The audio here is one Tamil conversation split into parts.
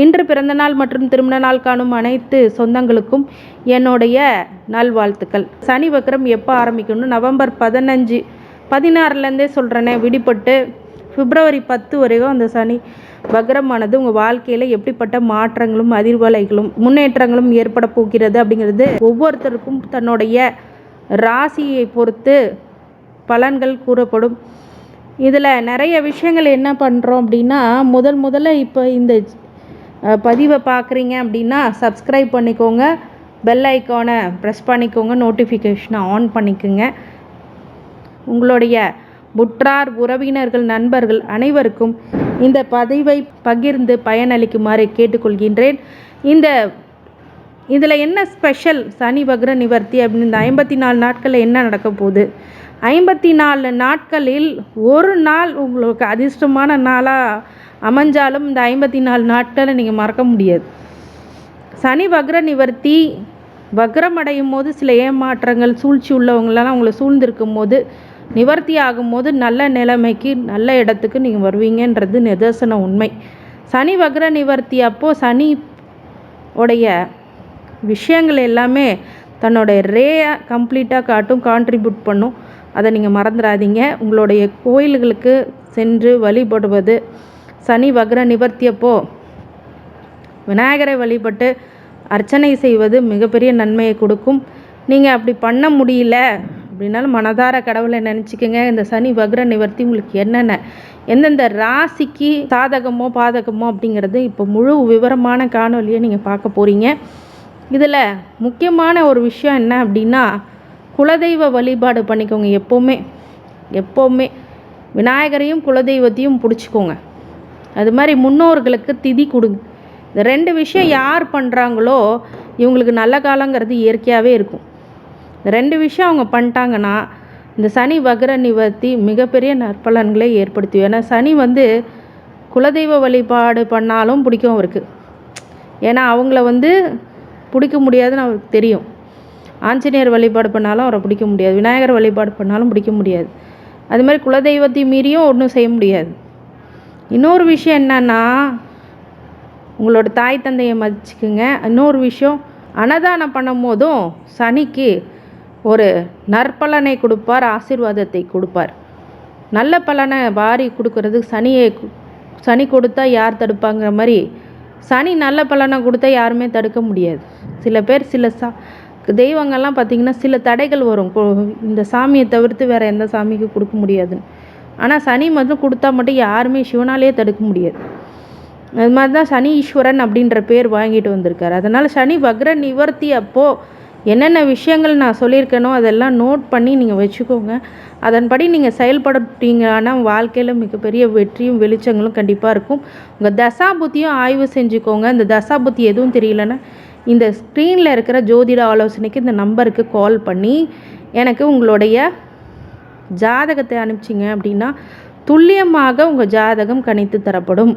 இன்று பிறந்தநாள் மற்றும் திருமண நாள் காணும் அனைத்து சொந்தங்களுக்கும் என்னுடைய நல்வாழ்த்துக்கள். சனி வக்கரம் எப்போ ஆரம்பிக்கணும் நவம்பர் பதினஞ்சு பதினாறுலேருந்தே சொல்கிறேனே விடுபட்டு பிப்ரவரி பத்து வரைக்கும் அந்த சனி வக்ரமானது உங்கள் வாழ்க்கையில் எப்படிப்பட்ட மாற்றங்களும் அதிர்வலைகளும் முன்னேற்றங்களும் ஏற்பட போகிறது அப்படிங்கிறது ஒவ்வொருத்தருக்கும் தன்னுடைய ராசியை பொறுத்து பலன்கள் கூறப்படும். இதில் நிறைய விஷயங்கள் என்ன பண்ணுறோம் அப்படின்னா முதல் முதல்ல இப்போ இந்த பதிவை பார்க்குறீங்க அப்படின்னா சப்ஸ்கிரைப் பண்ணிக்கோங்க. பெல் ஐக்கானை ப்ரெஸ் பண்ணிக்கோங்க. நோட்டிஃபிகேஷனை ஆன் பண்ணிக்கோங்க. உங்களுடைய புற்றார் உறவினர்கள் நண்பர்கள் அனைவருக்கும் இந்த பதிவை பகிர்ந்து பயனளிக்குமாறு கேட்டுக்கொள்கின்றேன். இந்த இதில் என்ன ஸ்பெஷல் சனி வக்ர நிவர்த்தி அப்படின்னு இந்த ஐம்பத்தி நாலு நாட்களில் என்ன நடக்க போகுது? ஐம்பத்தி நாலு நாட்களில் ஒரு நாள் உங்களுக்கு அதிர்ஷ்டமான நாளாக அமைஞ்சாலும் இந்த ஐம்பத்தி நாலு நாட்களை நீங்கள் மறக்க முடியாது. சனி வக்ர நிவர்த்தி வக்ரம் அடையும் போது சில ஏமாற்றங்கள் சூழ்ச்சி உள்ளவங்களெல்லாம் உங்களை சூழ்ந்திருக்கும் போது நிவர்த்தி ஆகும்போது நல்ல நிலைமைக்கு நல்ல இடத்துக்கு நீங்கள் வருவீங்கன்றது நிதர்சன உண்மை. சனி வக்ர நிவர்த்தி அப்போது சனி உடைய விஷயங்கள் எல்லாமே தன்னோட ரேயை கம்ப்ளீட்டாக காட்டும் கான்ட்ரிபியூட் பண்ணும். அதை நீங்கள் மறந்துடாதீங்க. உங்களுடைய கோயில்களுக்கு சென்று வழிபடுவது சனி வக்ர நிவர்த்தியப்போ. விநாயகரை வழிபட்டு அர்ச்சனை செய்வது மிகப்பெரிய நன்மையை கொடுக்கும். நீங்கள் அப்படி பண்ண முடியல அப்படின்னாலும் மனதார கடவுளை நினச்சிக்கோங்க. இந்த சனி வக்ர நிவர்த்தி உங்களுக்கு என்னென்ன எந்தெந்த ராசிக்கு சாதகமோ பாதகமோ அப்படிங்கிறது இப்போ முழு விவரமான காணொலியை நீங்கள் பார்க்க போகிறீங்க இதில் முக்கியமான ஒரு விஷயம் என்ன அப்படின்னா குலதெய்வ வழிபாடு பண்ணிக்கோங்க எப்போவுமே. எப்போவுமே. விநாயகரையும் குலதெய்வத்தையும் பிடிச்சிக்கோங்க. அது மாதிரி முன்னோர்களுக்கு திதி கொடுங்க. இந்த ரெண்டு விஷயம் யார் பண்ணுறாங்களோ இவங்களுக்கு நல்ல காலங்கிறது இயற்கையாகவே இருக்கும். இந்த ரெண்டு விஷயம் அவங்க பண்ணிட்டாங்கன்னா இந்த சனி வகர நிவர்த்தி மிகப்பெரிய நற்பலன்களை ஏற்படுத்தும். ஏன்னா சனி வந்து குலதெய்வ வழிபாடு பண்ணாலும் பிடிக்கும் அவருக்கு. ஏன்னா அவங்கள வந்து பிடிக்க முடியாதுன்னு அவருக்கு தெரியும். ஆஞ்சநேயர் வழிபாடு பண்ணாலும் அவரை பிடிக்க முடியாது. விநாயகர் வழிபாடு பண்ணாலும் பிடிக்க முடியாது. அது மாதிரி குலதெய்வத்தை மீறியும் ஒன்றும் செய்ய முடியாது. இன்னொரு விஷயம் என்னன்னா உங்களோட தாய் தந்தையை மதிச்சுக்குங்க. இன்னொரு விஷயம் அன்னதானம் பண்ணும் போதும் சனிக்கு ஒரு நற்பலனை கொடுப்பார் ஆசீர்வாதத்தை கொடுப்பார். நல்ல பலனை வாரி கொடுக்கறது சனியை சனி கொடுத்தா யார் தடுப்பாங்கிற மாதிரி சனி நல்ல பலனை கொடுத்தா யாருமே தடுக்க முடியாது. சில பேர் சில சா தெய்வங்கள்லாம் பார்த்திங்கன்னா சில தடைகள் வரும். இந்த சாமியை தவிர்த்து வேறு எந்த சாமிக்கு கொடுக்க முடியாதுன்னு ஆனால் சனி மட்டும் கொடுத்தா மட்டும் யாருமே சிவனாலேயே தடுக்க முடியாது. அது மாதிரி தான் சனி ஈஸ்வரன் அப்படின்ற பேர் வாங்கிட்டு வந்திருக்காரு. அதனால் சனி வக்ர நிவர்த்தி அப்போது என்னென்ன விஷயங்கள் நான் சொல்லியிருக்கேனோ அதெல்லாம் நோட் பண்ணி நீங்கள் வச்சுக்கோங்க. அதன்படி நீங்கள் செயல்படுத்தீங்கன்னா வாழ்க்கையில் மிகப்பெரிய வெற்றியும் வெளிச்சங்களும் கண்டிப்பாக இருக்கும். உங்கள் தசாபுத்தியும் ஆய்வு செஞ்சுக்கோங்க. இந்த தசாபுத்தி எதுவும் தெரியலன்னா இந்த ஸ்க்ரீனில் இருக்கிற ஜோதிட ஆலோசனைக்கு இந்த நம்பருக்கு கால் பண்ணி எனக்கு உங்களுடைய ஜாதகத்தை அனுப்பிச்சிங்க அப்படின்னா துல்லியமாக உங்கள் ஜாதகம் கணித்து தரப்படும்.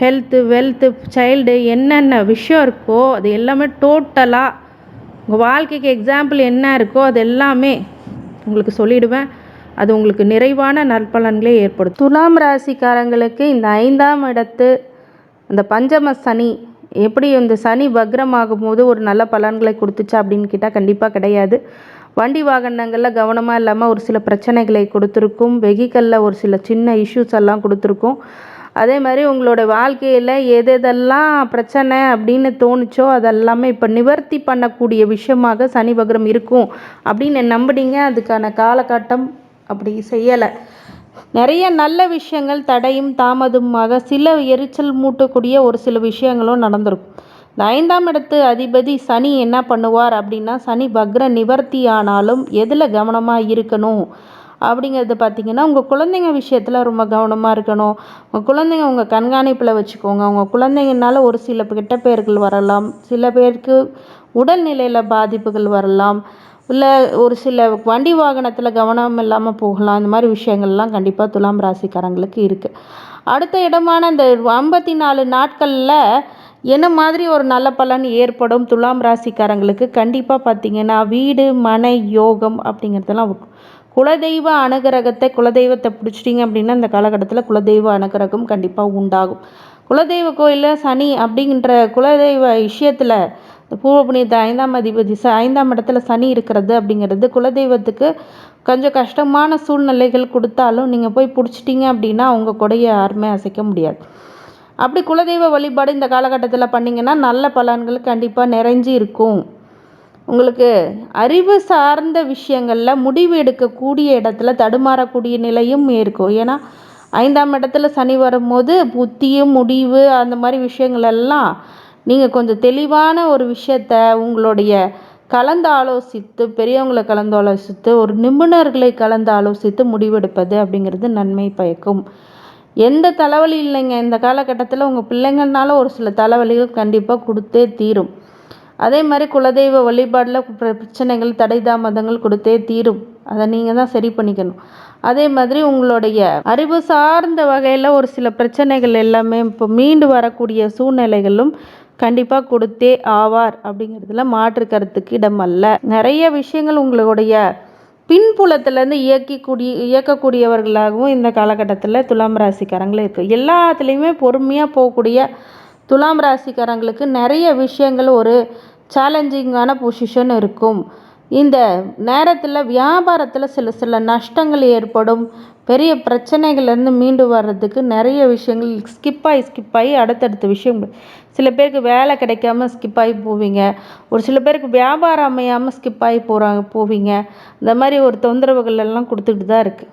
ஹெல்த்து வெல்த்து சைல்டு என்னென்ன விஷயம் இருக்கோ அது எல்லாமே டோட்டலாக உங்கள் வாழ்க்கைக்கு எக்ஸாம்பிள் என்ன இருக்கோ அது எல்லாமே உங்களுக்கு சொல்லிடுவேன். அது உங்களுக்கு நிறைவான நற்பலன்களை ஏற்படுத்தும். துலாம் ராசிக்காரங்களுக்கு இந்த ஐந்தாம் இடத்து அந்த பஞ்சம சனி எப்படி இந்த சனி வக்ரமாகும் போது ஒரு நல்ல பலன்களை கொடுத்துச்சா அப்படின்னு கேட்டால் கண்டிப்பாக கிடையாது. வண்டி வாகனங்களில் கவனமாக இல்லாமல் ஒரு சில பிரச்சனைகளை கொடுத்துருக்கும். வெஹிக்கலில் ஒரு சில சின்ன இஷ்யூஸ் எல்லாம் கொடுத்துருக்கும். அதே மாதிரி உங்களோட வாழ்க்கையில் எது எதெல்லாம் பிரச்சனை அப்படின்னு தோணுச்சோ அதெல்லாமே இப்போ நிவர்த்தி பண்ணக்கூடிய விஷயமாக சனி வக்ரம் இருக்கும் அப்படின்னு நம்பினீங்க. அதுக்கான காலகட்டம் அப்படி செய்யலை. நிறைய நல்ல விஷயங்கள் தடையும் தாமதமாக சில எரிச்சல் மூட்டக்கூடிய ஒரு சில விஷயங்களும் நடந்திருக்கும். இந்த ஐந்தாம் இடத்து அதிபதி சனி என்ன பண்ணுவார் அப்படின்னா சனி பக்ர நிவர்த்தி ஆனாலும் எதில் கவனமாக இருக்கணும் அப்படிங்கிறது பார்த்தீங்கன்னா உங்கள் குழந்தைங்க விஷயத்தில் ரொம்ப கவனமாக இருக்கணும். உங்கள் குழந்தைங்க உங்கள் கண்காணிப்பில் வச்சுக்கோங்க. உங்கள் குழந்தைங்கனால ஒரு சில கெட்ட பெயர்கள் வரலாம். சில பேருக்கு உடல்நிலையில் பாதிப்புகள் வரலாம். இல்லை ஒரு சில வண்டி வாகனத்தில் கவனம் இல்லாமல் போகலாம். இந்த மாதிரி விஷயங்கள்லாம் கண்டிப்பாக துலாம் ராசிக்காரங்களுக்கு இருக்குது அடுத்த இடமான இந்த ஐம்பத்தி நாலு நாட்களில் என்ன மாதிரி ஒரு நல்ல பலன் ஏற்படும்? துலாம் ராசிக்காரங்களுக்கு கண்டிப்பாக பார்த்தீங்கன்னா வீடு மனை யோகம் அப்படிங்கிறதெல்லாம் குலதெய்வ அனுகிரகத்தை குலதெய்வத்தை பிடிச்சிட்டிங்க அப்படின்னா இந்த காலகட்டத்தில் குலதெய்வ அனுகிரகம் கண்டிப்பாக உண்டாகும். குலதெய்வ கோயிலில் சனி அப்படிங்கிற குலதெய்வ விஷயத்தில் பூர்வ புண்ணியத்தை ஐந்தாம் அதிபதி ச ஐந்தாம் இடத்துல சனி இருக்கிறது அப்படிங்கிறது குலதெய்வத்துக்கு கொஞ்சம் கஷ்டமான சூழ்நிலைகள் கொடுத்தாலும் நீங்கள் போய் பிடிச்சிட்டிங்க அப்படின்னா உங்கள் கொடையை யாருமே அசைக்க முடியாது. அப்படி குலதெய்வ வழிபாடு இந்த காலகட்டத்தில் பண்ணிங்கன்னா நல்ல பலன்கள் கண்டிப்பாக நிறைஞ்சு இருக்கும். உங்களுக்கு அறிவு சார்ந்த விஷயங்களில் முடிவு எடுக்கக்கூடிய இடத்துல தடுமாறக்கூடிய நிலையும் இருக்கும். ஏன்னா ஐந்தாம் இடத்துல சனி வரும்போது புத்தியும் முடிவு அந்த மாதிரி விஷயங்கள் எல்லாம் நீங்கள் கொஞ்சம் தெளிவான ஒரு விஷயத்த உங்களுடைய கலந்து ஆலோசித்து பெரியவங்களை கலந்து ஆலோசித்து ஒரு நிபுணர்களை கலந்து ஆலோசித்து முடிவெடுப்பது அப்படிங்கிறது நன்மை பயக்கும். எந்த தலைவலி இல்லைங்க. இந்த காலகட்டத்தில் உங்கள் பிள்ளைங்கள்னால ஒரு சில தலைவலிகள் கண்டிப்பாக கொடுத்தே தீரும். அதே மாதிரி குலதெய்வ வழிபாடில் பிரச்சனைகள் தடை தாமதங்கள் கொடுத்தே தீரும். அதை நீங்கள் தான் சரி பண்ணிக்கணும். அதே மாதிரி உங்களுடைய அறிவு சார்ந்த வகையில் ஒரு சில பிரச்சனைகள் எல்லாமே இப்போ மீண்டு வரக்கூடிய சூழ்நிலைகளும் கண்டிப்பாக கொடுத்தே ஆவார் அப்படிங்கிறதுல மாற்று கருத்துக்கு இடம் அல்ல நிறைய விஷயங்கள் உங்களுடைய பின்புலத்திலேருந்து இயக்கிக்கூடிய இயக்கக்கூடியவர்களாகவும் இந்த காலகட்டத்தில் துலாம் ராசிக்காரங்களும் இருக்குது எல்லாத்துலேயுமே பொறுமையாக போகக்கூடிய துலாம் ராசிக்காரங்களுக்கு நிறைய விஷயங்கள் ஒரு சேலஞ்சிங்கான பொசிஷன் இருக்கும். இந்த நேரத்தில் வியாபாரத்தில் சில சில நஷ்டங்கள் ஏற்படும். பெரிய பிரச்சனைகள்லேருந்து மீண்டு வர்றதுக்கு நிறைய விஷயங்கள் ஸ்கிப் ஆகி ஸ்கிப் ஆகி அடுத்தடுத்த விஷயம் சில பேருக்கு வேலை கிடைக்காம ஸ்கிப் ஆகி போவீங்க. ஒரு சில பேருக்கு வியாபாரம் அமையாமல் ஸ்கிப் ஆகி போகிறாங்க போவீங்க. இந்த மாதிரி ஒரு தொந்தரவுகள் எல்லாம் கொடுத்துக்கிட்டு தான் இருக்குது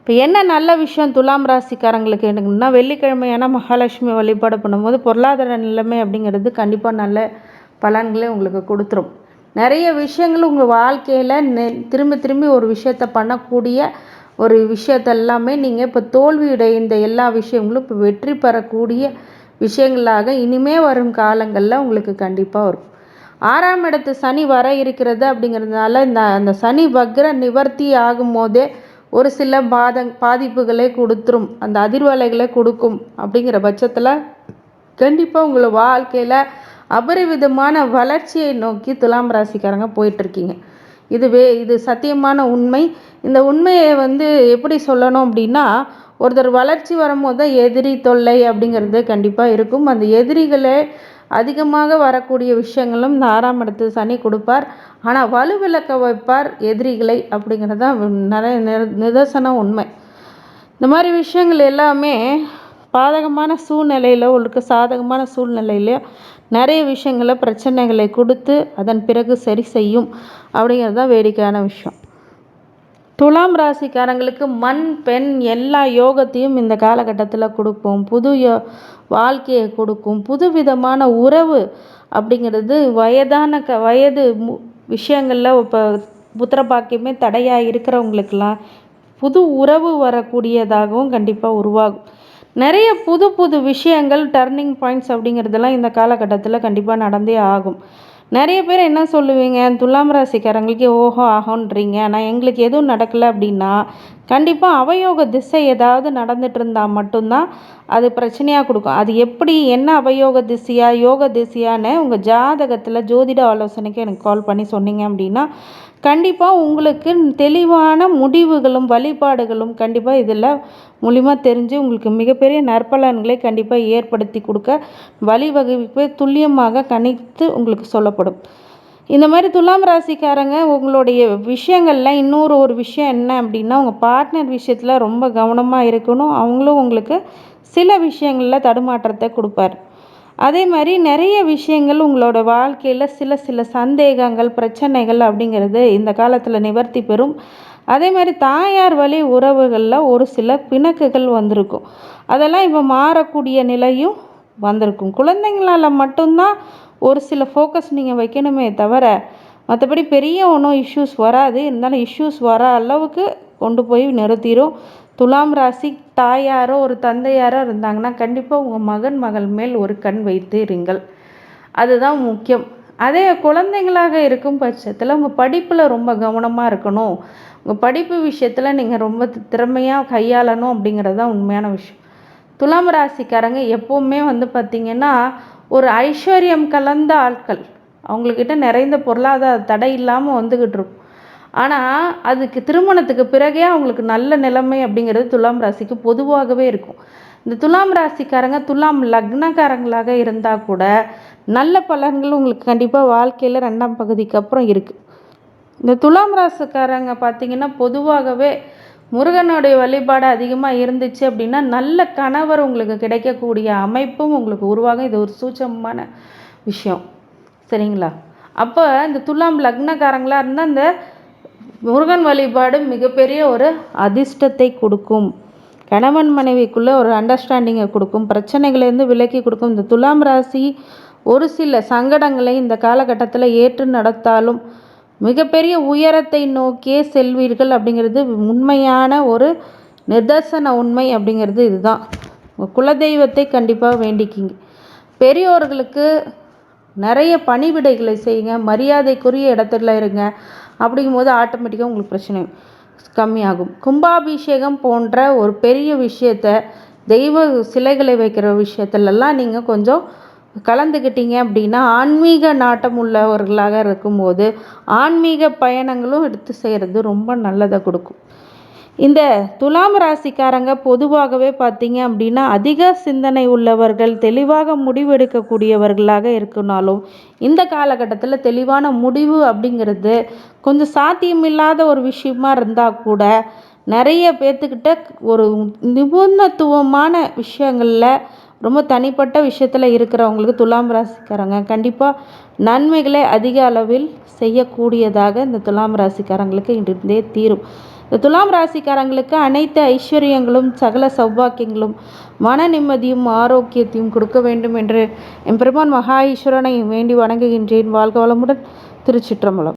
இப்போ என்ன நல்ல விஷயம் துலாம் ராசிக்காரங்களுக்கு எனக்குன்னா வெள்ளிக்கிழமையான மகாலட்சுமி வழிபாடு பண்ணும்போது பொருளாதார நிலைமை அப்படிங்கிறது கண்டிப்பாக நல்ல பலன்களை உங்களுக்கு கொடுத்துரும். நிறைய விஷயங்கள் உங்கள் வாழ்க்கையில் நெ திரும்ப திரும்பி ஒரு விஷயத்த பண்ணக்கூடிய ஒரு விஷயத்தெல்லாமே நீங்கள் இப்போ தோல்வியுடைய இந்த எல்லா விஷயங்களும் இப்போ வெற்றி பெறக்கூடிய விஷயங்களாக இனிமே வரும் காலங்களில் உங்களுக்கு கண்டிப்பாக வரும். ஆறாம் இடத்து சனி வர இருக்கிறது அப்படிங்கிறதுனால இந்த அந்த சனி வக்ர நிவர்த்தி ஆகும்போதே ஒரு சில பாத பாதிப்புகளை கொடுத்துரும். அந்த அதிர்வலைகளை கொடுக்கும் அப்படிங்கிற பட்சத்தில் கண்டிப்பாக உங்களை வாழ்க்கையில் அபரிவிதமான வளர்ச்சியை நோக்கி துலாம் ராசிக்காரங்க போயிட்டுருக்கீங்க இதுவே இது சத்தியமான உண்மை. இந்த உண்மையை வந்து எப்படி சொல்லணும் அப்படின்னா ஒருத்தர் வளர்ச்சி வரும்போது தான் எதிரி தொல்லை அப்படிங்கிறது கண்டிப்பாக இருக்கும். அந்த எதிரிகளே அதிகமாக வரக்கூடிய விஷயங்களும் இந்த ஆறாம் இடத்து சனி கொடுப்பார். ஆனால் வலுவிளக்க வைப்பார் எதிரிகளை அப்படிங்கிறது தான் நிறைய நிதர்சன உண்மை. இந்த மாதிரி விஷயங்கள் எல்லாமே பாதகமான சூழ்நிலையில் உங்களுக்கு சாதகமான சூழ்நிலையில நிறைய விஷயங்களை பிரச்சனைகளை கொடுத்து அதன் பிறகு சரி செய்யும் அப்படிங்கிறது தான் வேடிக்கையான விஷயம். துலாம் ராசிக்காரங்களுக்கு மண் பெண் எல்லா யோகத்தையும் இந்த காலகட்டத்தில் கொடுக்கும் புது யோ வாழ்க்கையை கொடுக்கும். புது விதமான உறவு அப்படிங்கிறது வயதான க வயது மு விஷயங்களில் இப்போ புத்திரபாக்கியமே தடையாக இருக்கிறவங்களுக்கெல்லாம் புது உறவு வரக்கூடியதாகவும் கண்டிப்பாக உருவாகும். நிறைய புது புது விஷயங்கள் டர்னிங் பாயிண்ட்ஸ் அப்படிங்கிறதெல்லாம் இந்த காலகட்டத்தில் கண்டிப்பாக நடந்தே ஆகும். நிறைய பேர் என்ன சொல்லுவீங்க? துலாம் ராசிக்காரங்களுக்கு ஓஹோ ஆகோன்றீங்க. ஆனால் எங்களுக்கு எதுவும் நடக்கலை அப்படின்னா கண்டிப்பாக அவயோக திசை ஏதாவது நடந்துட்டு இருந்தால் மட்டும்தான் அது பிரச்சனையாக கொடுக்கும். அது எப்படி என்ன அவயோக திசையா யோக திசையான்னு உங்கள் ஜாதகத்தில் ஜோதிட ஆலோசனைக்கு எனக்கு கால் பண்ணி சொன்னீங்க அப்படின்னா கண்டிப்பாக உங்களுக்கு தெளிவான முடிவுகளும் வழிபாடுகளும் கண்டிப்பாக இதில் மூலிமா தெரிஞ்சு உங்களுக்கு மிகப்பெரிய நற்பலன்களை கண்டிப்பாக ஏற்படுத்தி கொடுக்க வழிவகுப்பை துல்லியமாக கணித்து உங்களுக்கு சொல்லப்படும். இந்த மாதிரி துலாம் ராசிக்காரங்க உங்களுடைய விஷயங்களில் இன்னொரு ஒரு விஷயம் என்ன அப்படின்னா உங்கள் பார்ட்னர் விஷயத்தில் ரொம்ப கவனமாக இருக்கணும். அவங்களும் உங்களுக்கு சில விஷயங்களில் தடுமாற்றத்தை கொடுப்பார். அதே மாதிரி நிறைய விஷயங்கள் உங்களோட வாழ்க்கையில் சில சில சந்தேகங்கள் பிரச்சனைகள் அப்படிங்கிறது இந்த காலத்தில் நிவர்த்தி பெறும். அதே மாதிரி தாயார் வழி உறவுகளில் ஒரு சில பிணக்குகள் வந்திருக்கும். அதெல்லாம் இப்போ மாறக்கூடிய நிலையும் வந்திருக்கும். குழந்தைங்களால் மட்டும்தான் ஒரு சில ஃபோக்கஸ் நீங்கள் வைக்கணுமே தவிர மற்றபடி பெரிய ஒன்றும் இஷ்யூஸ் வராது. இருந்தாலும் இஷ்யூஸ் வர அளவுக்கு கொண்டு போய் நிறுத்திடும் துலாம் ராசி தாயாரோ ஒரு தந்தையாரோ இருந்தாங்கன்னா கண்டிப்பாக உங்கள் மகன் மகள் மேல் ஒரு கண் வைத்து இருங்கள் அதுதான் முக்கியம். அதே குழந்தைங்களாக இருக்கும் பட்சத்தில் உங்கள் படிப்பில் ரொம்ப கவனமாக இருக்கணும். உங்கள் படிப்பு விஷயத்தில் நீங்கள் ரொம்ப திறமையாக கையாளணும் அப்படிங்கிறது தான் உண்மையான விஷயம். துலாம் ராசிக்காரங்க எப்போவுமே வந்து பார்த்திங்கன்னா ஒரு ஐஸ்வர்யம் கலந்த ஆட்கள். அவங்கக்கிட்ட நிறைந்த பொருளாதார தடை இல்லாமல் வந்துக்கிட்டு இருக்கும். ஆனால் அதுக்கு திருமணத்துக்கு பிறகே அவங்களுக்கு நல்ல நிலைமை அப்படிங்கிறது துலாம் ராசிக்கு பொதுவாகவே இருக்கும். இந்த துலாம் ராசிக்காரங்க துலாம் லக்னக்காரங்களாக இருந்தால் கூட நல்ல பலன்கள் உங்களுக்கு கண்டிப்பாக வாழ்க்கையில் ரெண்டாம் பகுதிக்கு அப்புறம் இருக்குது இந்த துலாம் ராசிக்காரங்க பார்த்திங்கன்னா பொதுவாகவே முருகனுடைய வழிபாடு அதிகமாக இருந்துச்சு அப்படின்னா நல்ல கணவர் உங்களுக்கு கிடைக்கக்கூடிய அமைப்பும் உங்களுக்கு உருவாகும். இது ஒரு சூட்சமான விஷயம். சரிங்களா? அப்போ இந்த துலாம் லக்னக்காரங்களாக இருந்தால் இந்த முருகன் வழிபாடு மிகப்பெரிய ஒரு அதிர்ஷ்டத்தை கொடுக்கும். கணவன் மனைவிக்குள்ளே ஒரு அண்டர்ஸ்டாண்டிங்கை கொடுக்கும் பிரச்சனைகள்லேருந்து விலக்கி கொடுக்கும். இந்த துலாம் ராசி ஒரு சில சங்கடங்களை இந்த காலகட்டத்தில் ஏற்று நடத்தாலும் மிகப்பெரிய உயரத்தை நோக்கியே செல்வீர்கள் அப்படிங்கிறது உண்மையான ஒரு நிதர்சன உண்மை அப்படிங்கிறது இதுதான். குலதெய்வத்தை கண்டிப்பாக வேண்டிக்கிங்க. பெரியோர்களுக்கு நிறைய பணிவிடைகளை செய்யுங்க மரியாதைக்குரிய இடத்துல இருங்க. அப்படிங்கும்போது ஆட்டோமேட்டிக்காக உங்களுக்கு பிரச்சனை. கம்மியாகும். கும்பாபிஷேகம் போன்ற ஒரு பெரிய விஷயத்த தெய்வ சிலைகளை வைக்கிற விஷயத்துலலாம் நீங்கள் கொஞ்சம் கலந்துக்கிட்டீங்க அப்படின்னா ஆன்மீக நாட்டம் உள்ளவர்களாக இருக்கும்போது ஆன்மீக பயணங்களும் எடுத்து செய்கிறது ரொம்ப நல்லதை கொடுக்கும். இந்த துலாம் ராசிக்காரங்க பொதுவாகவே பார்த்தீங்க அப்படின்னா அதிக சிந்தனை உள்ளவர்கள் தெளிவாக முடிவெடுக்கக்கூடியவர்களாக இருக்குனாலும் இந்த காலகட்டத்தில் தெளிவான முடிவு அப்படிங்கிறது கொஞ்சம் சாத்தியமில்லாத ஒரு விஷயமா இருந்தால் கூட நிறைய பேர்த்துக்கிட்ட ஒரு நிபுணத்துவமான விஷயங்களில் ரொம்ப தனிப்பட்ட விஷயத்தில் இருக்கிறவங்களுக்கு துலாம் ராசிக்காரங்க கண்டிப்பாக நன்மைகளை அதிக அளவில் செய்யக்கூடியதாக இந்த துலாம் ராசிக்காரங்களுக்கு இருந்தே தீரும். இந்த துலாம் ராசிக்காரங்களுக்கு அனைத்து ஐஸ்வர்யங்களும் சகல சௌபாக்கியங்களும் மன நிம்மதியும் ஆரோக்கியத்தையும் கொடுக்க வேண்டும் என்று எம்பெருமான் மகா ஈஸ்வரனை வேண்டி வணங்குகின்றேன். வாழ்க வளமுடன் திருச்சிற்றம்பலம்.